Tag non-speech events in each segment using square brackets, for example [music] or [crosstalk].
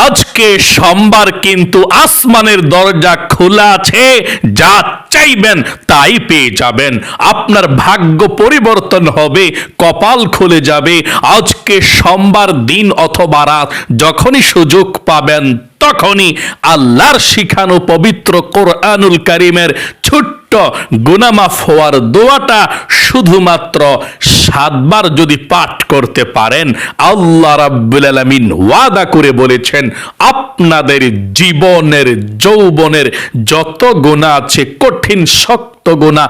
আজ আজকে সোমবার কিন্তু আসমানের দরজা খোলা আছে, যা চাইবেন তাই পেয়ে যাবেন। আপনার ভাগ্য পরিবর্তন হবে, কপাল খুলে যাবে। আজকে সোমবার দিন অথবা রাত, যখনই সুযোগ পাবেন তখনই আল্লাহর শিখানো পবিত্র কোরআনুল কারিমের ছোট্ট গুনামাফ হওয়ার দোয়াটা শুধুমাত্র সাতবার যদি পাঠ করতে পারেন, আল্লাহ রাব্বুল আলামিন ওয়াদা করে বলেছেন আপনাদের জীবনের যৌবনের যত গুণা আছে কঠিন শক্ত গুণা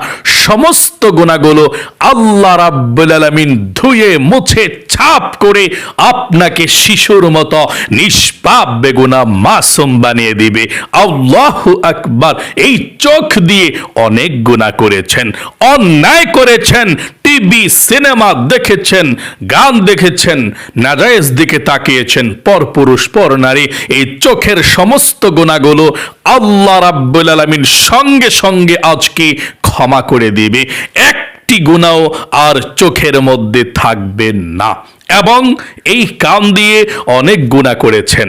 সমস্ত গুণাগুলো আল্লাহ রাব্বুল আলামিন ধুয়ে, মুছে, ছাপ করে আপনাকে শিশুর মতো নিষ্পাপ বেগুনা মাসুম বানিয়ে দিবে। আল্লাহু আকবার। এই চোখ দিয়ে অনেক গুণা করেছেন, অন্যায় করেছেন, টিভি, সিনেমা দেখেছেন, গান দেখেছেন, নাজায়েজ দিকে তাকিয়েছেন পর পুরুষ পর নারী এই চোখের সমস্ত গুণাগুলো আল্লাহ রাব্বুল আলামিন সঙ্গে সঙ্গে আজকে ক্ষমা করে দেবে, একটি গুণাও আর চোখের মধ্যে থাকবে না। এবং এই কান দিয়ে অনেক গুণা করেছেন।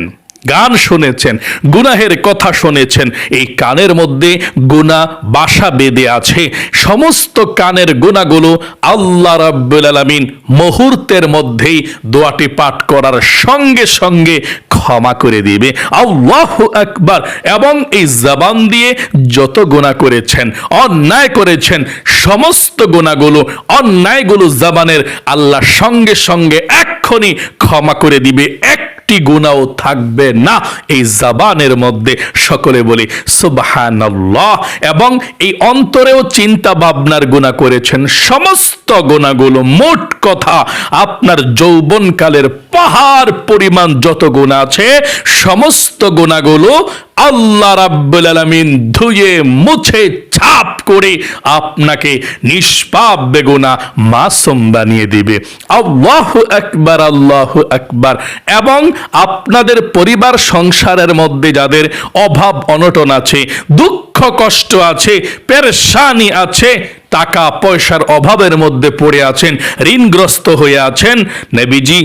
গান শুনেছেন, গুনাহের কথা শুনেছেন, এই কানের মধ্যে গুণা বাসা বেঁধে আছে। সমস্ত কানের গুণাগুলো আল্লাহ রাব্বুল আলামিন মুহূর্তের মধ্যেই দোয়াটি পাঠ করার সঙ্গে সঙ্গে ক্ষমা করে দিবে। আল্লাহ আকবার। এবং এই জবান দিয়ে যত গুণা করেছেন, অন্যায় করেছেন, সমস্ত গুণাগুলো, অন্যায়গুলো জবানের আল্লাহ সঙ্গে সঙ্গে এক্ষুনি ক্ষমা করে দিবে, এক একটি গুণাও থাকবে না। এই জাবানের মধ্যে সকলে বলি, সুবহানাল্লাহ। এবং এই অন্তরেও চিন্তা ভাবনার গুণা করেছেন। সমস্ত গুণাগুলো মোট কথা, আপনার যৌবনকালের পাহাড় পরিমাণ যত গুণা আছে, সমস্ত গুণাগুলো আল্লাহ রাব্বুল আলামিন ধুয়ে, মুছে, ছাপ করে আপনাকে নিষ্পাপ বেগুনা মাসুম বানিয়ে দিবে। আল্লাহ আকবার আল্লাহ আকবার। এবং আপনাদের পরিবার সংসারের মধ্যে যাদের অভাব, অনটন আছে, দুঃখ, কষ্ট আছে, পেরেশানি আছে টাকা পয়সার অভাবের মধ্যে পড়ে আছেন, ঋণগ্রস্ত হয়ে আছেন, নবীজি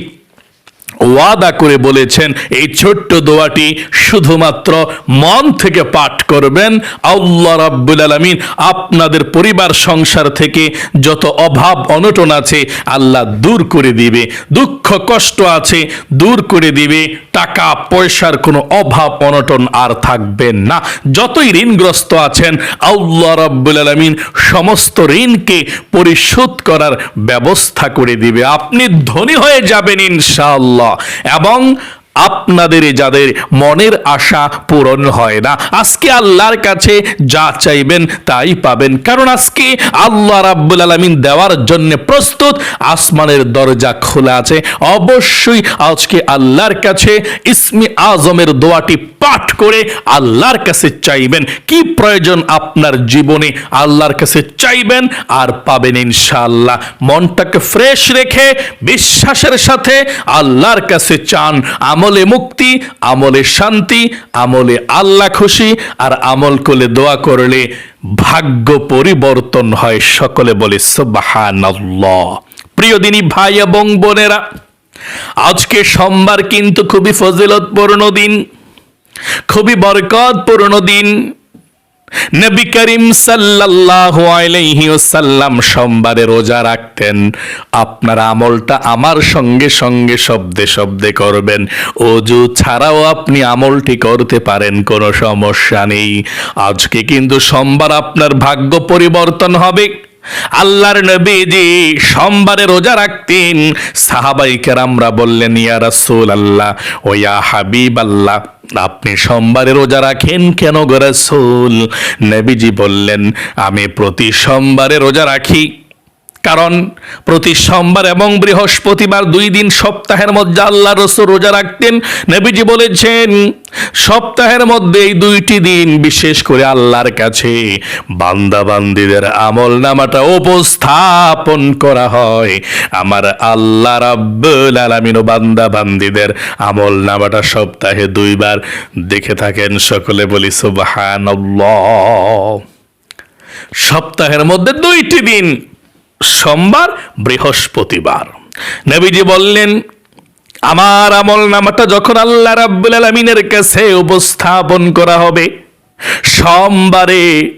ওয়াদা করে বলেছেন, এই ছোট্ট দোয়াটি শুধুমাত্র মন থেকে পাঠ করবেন। আল্লাহ রাব্বুল আলামিন আপনাদের পরিবার, সংসার থেকে যত অভাব, অনটন আছে, আল্লাহ দূর করে দিবে। দুঃখ, কষ্ট আছে, দূর করে দিবে। টাকা, পয়সার কোনো অভাব, অনটন আর থাকবে না। যতই ঋণগ্রস্ত আছেন, আল্লাহ রাব্বুল আলামিন সমস্ত ঋণকে পরিশোধ করার ব্যবস্থা করে দিবে। আপনি ধনী হয়ে যাবেন ইনশাআল্লাহ। এবং আপনাদের যাদের মনের আশা পূরণ হয় না, আজকে আল্লাহর কাছে যা চাইবেন তাই পাবেন। কারণ আজকে আল্লাহ রাব্বুল আলামিন দেওয়ার জন্য প্রস্তুত, আসমানের দরজা খোলা আছে। অবশ্যই আজকে আল্লাহর কাছে ইসমি আজমের দোয়াটি পাঠ করে আল্লাহর কাছে চাইবেন। কি প্রয়োজন আপনার জীবনে? আল্লাহর কাছে চাইবেন আর পাবেন ইনশাআল্লাহ। মনটাকে ফ্রেশ রেখে, বিশ্বাসের সাথে আল্লাহর কাছে চান। আমলে মুক্তি, আমলে শান্তি, আমলে আল্লাহ খুশি, আর আমল করলে দোয়া করলে ভাগ্য পরিবর্তন হয় সকলে বলে প্রিয় দিনী ভাই এবং বোনেরা, আজকে সোমবার কিন্তু খুবই ফজিলতপূর্ণ দিন, খুবই বরকতপূর্ণ দিন। নবী করিম সাল্লাল্লাহু আলাইহি সোমবারে রোজা রাখতেন। আপনার আমলটা আমার সঙ্গে সঙ্গে শব্দে শব্দে করবেন। অজু ছাড়াও আপনি আমলটি করতে পারেন, কোনো সমস্যা নেই। আজকে কিন্তু সোমবার আপনার ভাগ্য পরিবর্তন হবে। আল্লাহর নবীজি সোমবারে রোজা রাখতেন। সাহাবাই কেরামরা বললেন, ইয়া আল্লাহ ও ইয়া হাবিব আল্লাহ আপনি সোমবারে রোজা রাখেন কেন গো রাসূল? নবীজি বললেন আমি প্রতি সোমবারে রোজা রাখি। কারণ প্রতি সোমবার এবং বৃহস্পতিবার দুই দিন সপ্তাহের মধ্যে আল্লাহ রসুল রোজা রাখতেন। নবীজি বলেছেন, সপ্তাহের মধ্যে এই দুইটি দিন বিশেষ করে আল্লাহর কাছে বান্দা বান্দিদের আমল নামাটা উপস্থাপন করা হয়। আমার আল্লাহ রাব্বুল আলামিন ও বান্দা বান্দিদের আমল নামাটা সপ্তাহে দুইবার দেখে থাকেন। সকলে বলি, সুবহানাল্লাহ। সপ্তাহের মধ্যে দুইটি দিন সোমবার, বৃহস্পতিবার। নবীজি বললেন, আমার আমল নামাটা যখন আল্লাহ রাব্বুল আলমিনের কাছে উপস্থাপন করা হবে, সোমবারে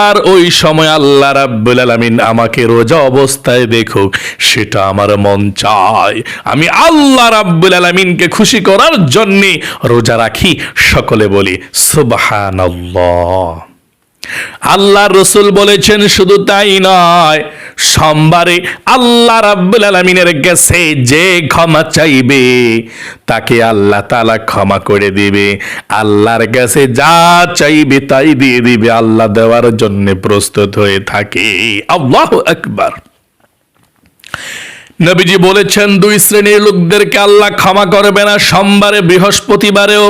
আর ওই সময় আল্লাহ রাব্বুল আলামিন আমাকে রোজা অবস্থায় দেখুক, সেটা আমার মন চায়। আমি আল্লাহ রাব্বুল আলামিনকে খুশি করার জন্য রোজা রাখি, সকলে বলি, সুবহানাল্লাহ। আল্লাহ রসুল বলেছেন শুধু তাই নয়, সোমবারে আল্লাহ রাব্বুল আলমিনের কাছে যে ক্ষমা চাইবে, তাকে আল্লাহ তালা ক্ষমা করে দিবে। আল্লাহর কাছে যা চাইবে তাই দিয়ে দিবে। আল্লাহ দেওয়ার জন্য প্রস্তুত হয়ে থাকে। আল্লাহ আকবার। নবীজি বলেছেন, দুই শ্রেণির লোকদেরকে আল্লাহ ক্ষমা করবে না। সোমবারে, বৃহস্পতিবারেও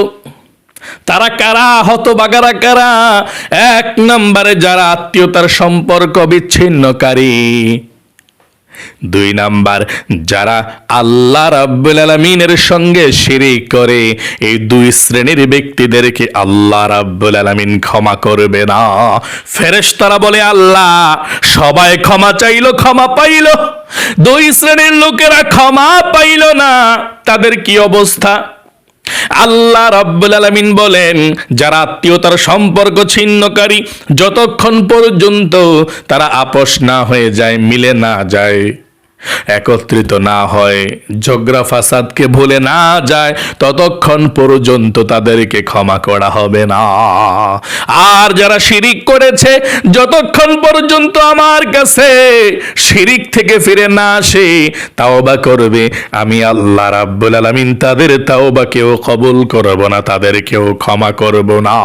তারা কারা? হতবাগারা কারা? এক নম্বরে যারা আত্মীয়তার সম্পর্ক বিচ্ছিন্নকারী। দুই নাম্বার, যারা আল্লাহ রাব্বুল আলমিনের সঙ্গে শিরিক করে, এই দুই শ্রেণির ব্যক্তিদেরকে আল্লাহ রাব্বুল আলমিন ক্ষমা করবে না। ফেরেশতারা বলে, আল্লাহ, সবাই ক্ষমা চাইলো, ক্ষমা পাইল। দুই শ্রেণির লোকেরা ক্ষমা পাইল না। তাদের কি অবস্থা? আল্লাহ রাব্বুল আলামিন বলেন, যারা আত্মীয়তার সম্পর্ক ছিন্নকারী, যতক্ষণ পর্যন্ত তারা আপোষ না হয়ে যায়, মিলে না যায়। একত্রিত না হয়, ঝগড়া ফাসাদকে ভুলে না যায়, ততক্ষণ পর্যন্ত তাদেরকে ক্ষমা করা হবে না। আর যারা শিরিক করেছে, যতক্ষণ পর্যন্ত আমার কাছে শিরিক থেকে ফিরে না আসে, তাওবা করবে। আমি আল্লাহ রাব্বুল আলামিন তাদের তাওবাকেও কবুল করব না, তাদেরকেও ক্ষমা করব না।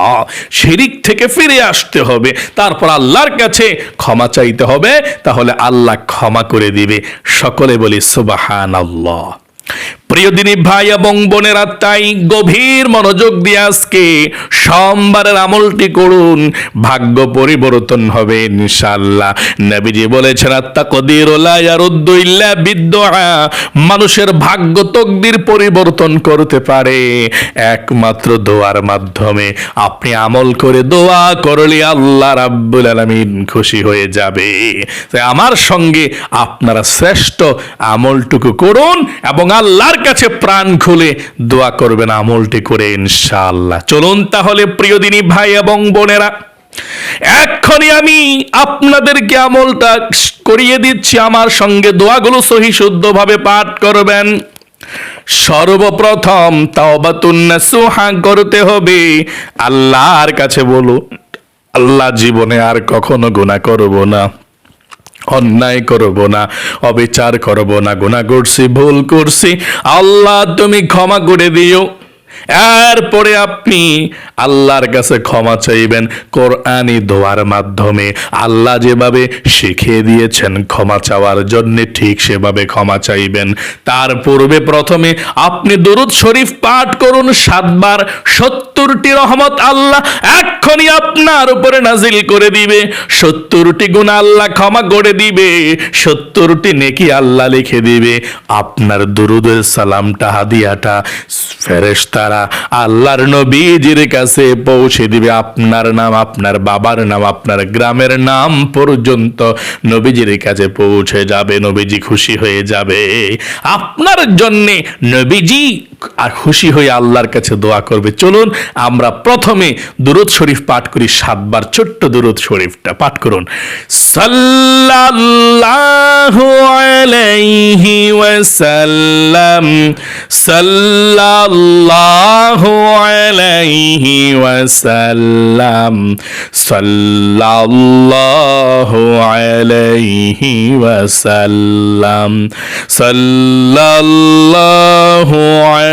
শিরিক থেকে ফিরে আসতে হবে, তারপর আল্লাহর কাছে ক্ষমা চাইতে হবে, তাহলে আল্লাহ ক্ষমা করে দিবে। সকলে বলি সুবাহান আল্লাহ প্রিয় দিনী ভাই এবং বোনেরা, তাই গভীর মনোযোগ দিয়ে আজকে সোমবারের আমলটি করুন। ভাগ্য পরিবর্তন হবে ইনশাআল্লাহ। নবীজি বলেছেন আত্মা কদির ইল্লা বিদ্যা মানুষের ভাগ্য তকদির পরিবর্তন করতে পারে। একমাত্র দোয়ার মাধ্যমে আপনি আমল করে দোয়া করলে আল্লাহ রাব্বুল আলামিন খুশি হয়ে যাবে। আমার সঙ্গে আপনারা শ্রেষ্ঠ আমলটুকু করুন এবং আল্লাহর কাছে প্রাণ খুলে দোয়া করবেন, আমলটি করে ইনশাআল্লাহ। চলুন তাহলে প্রিয় দিনী ভাই এবং বোনেরা, এক্ষণি আমি আপনাদেরকে আমলটা করিয়ে দিচ্ছি। আমার সঙ্গে দোয়াগুলো সহি শুদ্ধভাবে পাঠ করবেন। সর্বপ্রথম তাওবাতুন্নাসুহা করতে হবে। আল্লাহর কাছে বলুন, আল্লাহ জীবনে আর কখনো গুনাহ করব না। অন্যায় করব না অবিচার করব না গুণা করছি ভুল করছি আল্লাহ তুমি ক্ষমা করে দিও এরপরে আপনি আল্লাহর কাছে ক্ষমা চাইবেন কোরআনি দোয়ার মাধ্যমে। আল্লাহ যেভাবে শিখিয়ে দিয়েছেন ক্ষমা চাওয়ার জন্য ঠিক সেভাবে ক্ষমা চাইবেন। তার পূর্বে প্রথমে আপনি দরুদ শরীফ পাঠ করুন, সাতবার সত্তরটি রহমত আল্লাহ এক্ষণি আপনার উপরে নাজিল করে দিবে। সত্তরটি গুণ আল্লাহ ক্ষমা করে দিবে, সত্তরটি নেকি আল্লাহ লিখে দিবে। আপনার দুরুদের সালামটা, হাদিয়াটা ফেরেশতারা আল্লাহর নবীজির কাছে পৌঁছে দিবে। আপনার নাম, আপনার বাবার নাম, আপনার গ্রামের নাম পর্যন্ত নবীজির কাছে পৌঁছে যাবে, নবীজি খুশি হয়ে যাবে। আপনার জন্যে নবীজি খুশি হয়ে আল্লাহর কাছে দোয়া করবে। চলুন আমরা প্রথমে দুরুদ শরীফ পাঠ করি, সাতবার ছোট্ট দুরুদ শরীফটা পাঠ করুন। সাল্লাল্লাহু আলাইহি ওয়াসাল্লাম, সাল্লাল্লাহু আলাইহি ওয়াসাল্লাম, সাল্লাল্লাহু আলাইহি ওয়াসাল্লাম, সাল্লাল্লাহু আলাইহি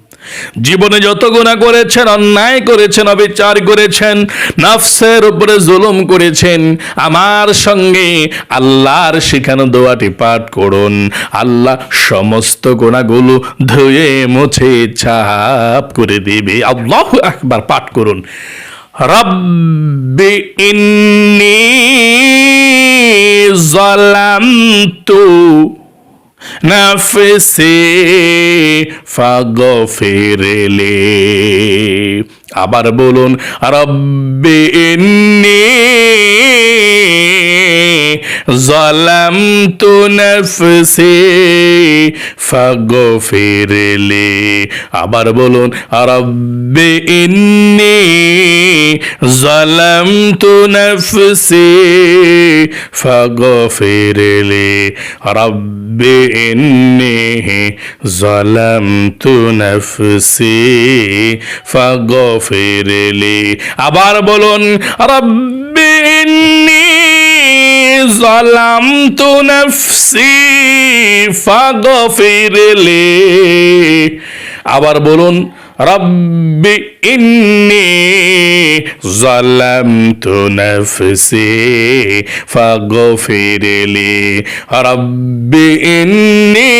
জীবনে যত গুণা করেছেন, অন্যায় করেছেন, অবিচার করেছেন, নফসের উপরে জুলুম করেছেন, আমার সঙ্গে আল্লাহর শিখানো দোয়াটি পাঠ করুন। আল্লাহ সমস্ত গুণাগুলো ধুয়ে, মুছে, ছাপ করে দিবে। আল্লাহ একবার পাঠ করুন। রব্বি ইন্নি জালামতু নফসি ফাগফিরলি আবার বলুন রব্বি ইন্নি জালামতু নফসি ফাগফিরলি আবার বলুন রব্বি ইন্নি জালামতু নফসি ফাগফিরলি রব্বি ইন্নি জালামতু নফসি ফাগফিরলি আবার বলুন রব্বি ইন্নি ظلمت نفسي ফাগফিরলি আবার বলুন রব্বি ইন্নি জালামতু নফসি ফাগফিরলি রব্বি ইন্নি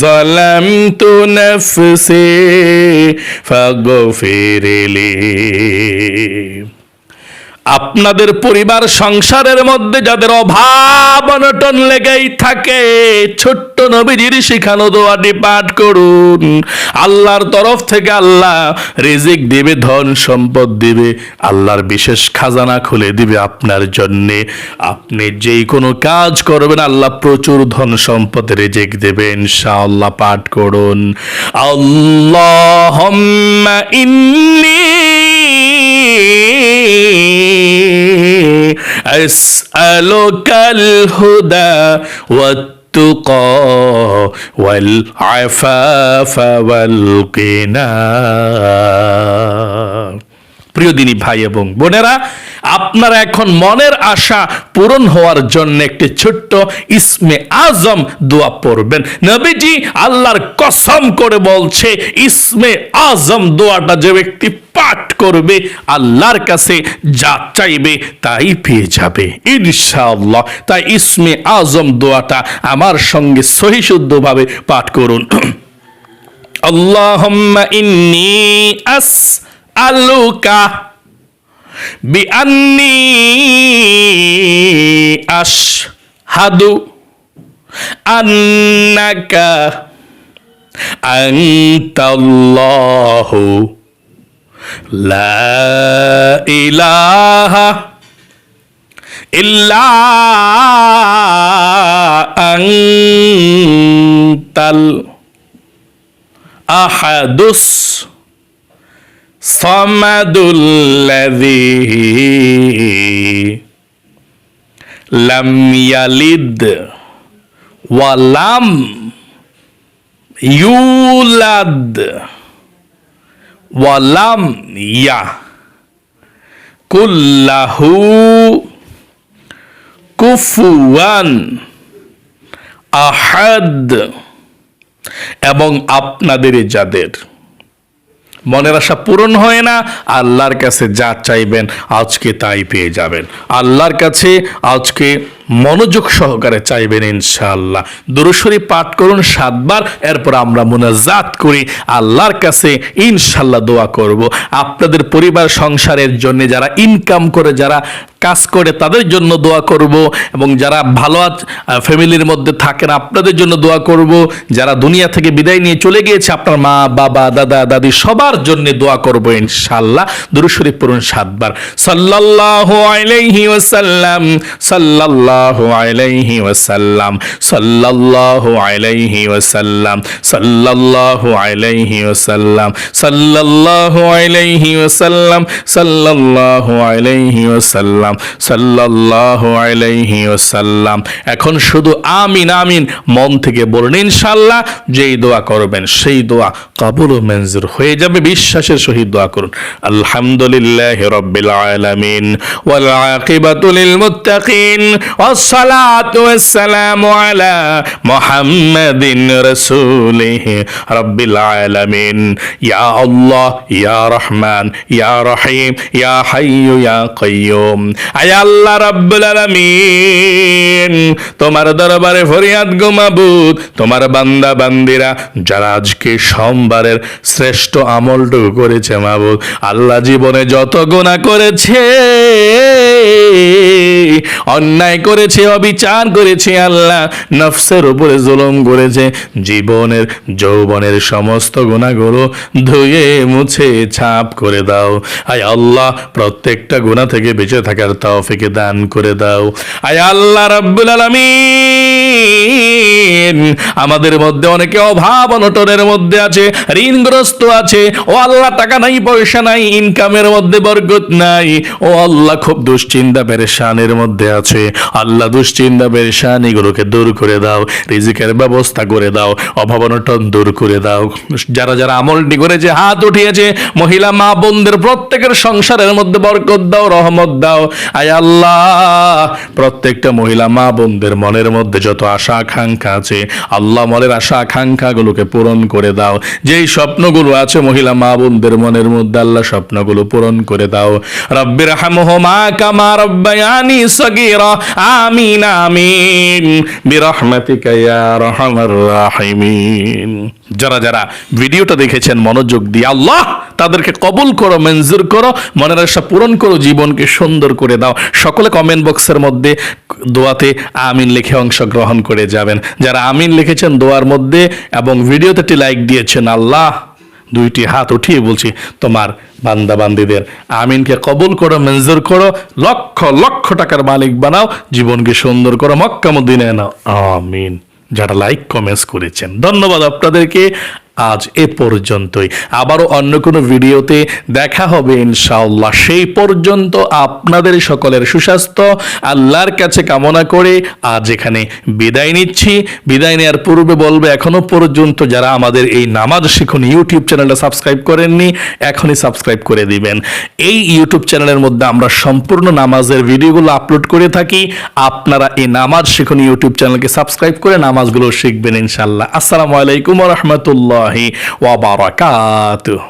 জালামতু নফসি ফাগফিরলি আপনাদের পরিবার সংসারের মধ্যে যাদের অভাব অনটন লেগেই থাকে, ছোট্ট নবীজির শিখানো দোয়াটি পাঠ করুন। আল্লাহর তরফ থেকে আল্লাহ রিজিক দিবে, ধন সম্পদ দিবে, আল্লাহর বিশেষ খাজানা খুলে দিবে আপনার জন্যে। আপনি যেই কোনো কাজ করবেন, আল্লাহ প্রচুর ধন সম্পদ রিজিক দেবে, ইনশাআল্লাহ পাঠ করুন। আল্লাহ ইন্নি أسألك الهدى والتقى والعفاف والغنى প্রিয় দিনী ভাই এবং বোনেরা আপনারা এখন মনের আশা পূরণ হওয়ার জন্য একটি ছোট্ট ইসমে আজম দোয়া পড়বেন। নবীজি আল্লাহর কসম করে বলছে, ইসমে আজম দোয়াটা যে ব্যক্তি পাঠ করবে, আল্লাহর কাছে যা চাইবে তাই পেয়ে যাবে। ইনশাআল্লাহ, তাই ইসমে আজম দোয়াটা আমার সঙ্গে সহিশুদ্ধভাবে পাঠ করুন। [clears throat] আল্লাহুম্মা ইন্নি আস আলুকা বিআন্নি আশহাদু আন্নাকা আনতাল্লাহু লা ইলাহা ইল্লা আনতাল আহাদুস সামাদুল্লাযী লাম ওয়ালাম ইউলাদ ওয়ালাম ইয়া কুল্লাহু কুফুয়ান আহাদ এবং আপনাদের যাদের মনের আশা পূরণ হয় না, আল্লাহর কাছে যা চাইবেন আজকে তাই পেয়ে যাবেন। আল্লাহর কাছে আজকে মনোযোগ সহকারে চাইবেন ইনশাআল্লাহ। দুরুশরী পাঠ করুন সাতবার, এরপর আমরা মোনাজাত করি। আল্লাহর কাছে ইনশাল্লাহ দোয়া করব। আপনাদের পরিবার, সংসারের জন্য যারা ইনকাম করে, যারা কাজ করে, তাদের জন্য দোয়া করব। এবং যারা ভালো ফ্যামিলির মধ্যে থাকেন, আপনাদের জন্য দোয়া করব। যারা দুনিয়া থেকে বিদায় নিয়ে চলে গিয়েছে, আপনার মা, বাবা, দাদা, দাদি, সবার জন্য দোয়া করব ইনশাআল্লাহ। দুরুশরী পড়ুন সাতবার। সাল্লাল্লাহু আলাইহি ওয়াসাল্লাম, সাল্লাল্লাহু আলাইহি ওয়াসাল্লাম, সাল্লাল্লাহু আলাইহি ওয়াসাল্লাম, সাল্লাল্লাহু আলাইহি ওয়াসাল্লাম, সাল্লাল্লাহু আলাইহি ওয়াসাল্লাম, সাল্লাল্লাহু আলাইহি ওয়াসাল্লাম, সাল্লাল্লাহু আলাইহি ওয়াসাল্লাম। এখন শুধু আমিন আমিন, মন থেকে বলুন, ইনশাআল্লাহ যেই দোয়া করবেন, সেই দোয়া কবুল ও মঞ্জুর হয়ে যাবে, বিশ্বাসের সহিত দোয়া করুন। আলহামদুলিল্লাহ রব্বিল আলামিন, ওয়াল আকিবাতু লিল মুত্তাকিন তোমার দরবারে ফরিয়াদ গুমাবুদ তোমার বান্দা বান্দিরা, যারা আজকে সোমবারের শ্রেষ্ঠ আমলটুকু করেছে মাবুদ, আল্লাহ জীবনে যত গোনা করেছে, অন্যায় করেছে, অবিচার করেছে আল্লাহ। নফসের উপরে জুলুম করেছে। জীবনের, যৌবনের সমস্ত গুণাগুলো ধুয়ে, মুছে, ছাপ করে দাও। আয় আল্লাহ, প্রত্যেকটা গুণা থেকে বেঁচে থাকার তৌফিকে দান করে দাও। আয় আল্লাহ রাব্বুল আলামিন। আমাদের মধ্যে অনেকে অভাব অনটনের মধ্যে আছে, ঋণগ্রস্ত আছে। ও আল্লাহ, টাকা নাই, পয়সা নাই ইনকামের মধ্যে বরকত নাই। ও আল্লাহ, খুব দুশ্চিন্তা, পেরেশানের মধ্যে আছে। আল্লাহ দুশ্চিন্তা পেরেশান দূর করে দাও, রিজিকের ব্যবস্থা করে দাও অভাব অনটন দূর করে দাও। যারা যারা আমলটি করেছে, হাত উঠিয়েছে, মহিলা, মা, বোনদের প্রত্যেকের সংসারের মধ্যে বরকত দাও, রহমত দাও। আয় আল্লাহ, প্রত্যেকটা মহিলা, মা, বোনদের মনের মধ্যে যত আশা আকাঙ্ক্ষা আছে, আল্লাহ মনের আশা আকাঙ্ক্ষাগুলোকে পূরণ করে দাও। যেই স্বপ্নগুলো আছে, মহিলা, মা, বোনদের মনের মধ্যে আল্লাহ স্বপ্নগুলো পূরণ করে দাও। রব্বির হামহুমা কামা রব্বায়ানি সগীরা আমিন আমিন। বিরহমাতিকা রাহিমিন। যারা যারা ভিডিওটা দেখেছেন, মনোযোগ দিয়ে আল্লাহ তাদেরকে কবুল করো, মঞ্জুর করো, মনের আশা পূরণ করো, জীবনকে সুন্দর করে দাও। সকলে কমেন্ট বক্সের মধ্যে দোয়াতে আমিন লিখে অংশগ্রহণ করে যাবেন। যারা আমিন লিখেছেন দোয়ার মধ্যে এবং ভিডিওতে একটি লাইক দিয়েছেন, আল্লাহ দুইটি হাত উঠিয়ে বলছি, তোমার বান্দা বান্দিদের আমিনকে কবুল করো, মঞ্জুর করো, লক্ষ লক্ষ টাকার মালিক বানাও, জীবনকে সুন্দর করো মক্কামুদ্দিনে নাও। আমিন। যারা লাইক, কমেন্টস করেছেন। ধন্যবাদ আপনাদেরকে। আজ এ পর্যন্তই। আবারও অন্য কোনো ভিডিওতে দেখা হবে ইনশাআল্লাহ। সেই পর্যন্ত আপনাদের সকলের সুস্বাস্থ্য, আল্লাহর কাছে কামনা করে আজ এখানে বিদায় নিচ্ছি। বিদায় নেওয়ার পূর্বে বলবে, এখনও পর্যন্ত যারা আমাদের এই নামাজ শিখুন, ইউটিউব চ্যানেলটা সাবস্ক্রাইব করেননি, এখনই সাবস্ক্রাইব করে দিবেন। এই ইউটিউব চ্যানেলের মধ্যে আমরা সম্পূর্ণ নামাজের ভিডিওগুলো আপলোড করে থাকি। আপনারা এই নামাজ শিখুন, ইউটিউব চ্যানেলকে সাবস্ক্রাইব করে নামাজগুলো শিখবেন ইনশাল্লাহ আসসালামু আলাইকুম রহমতুল্লাহি। ওয়া বারাকাতুহু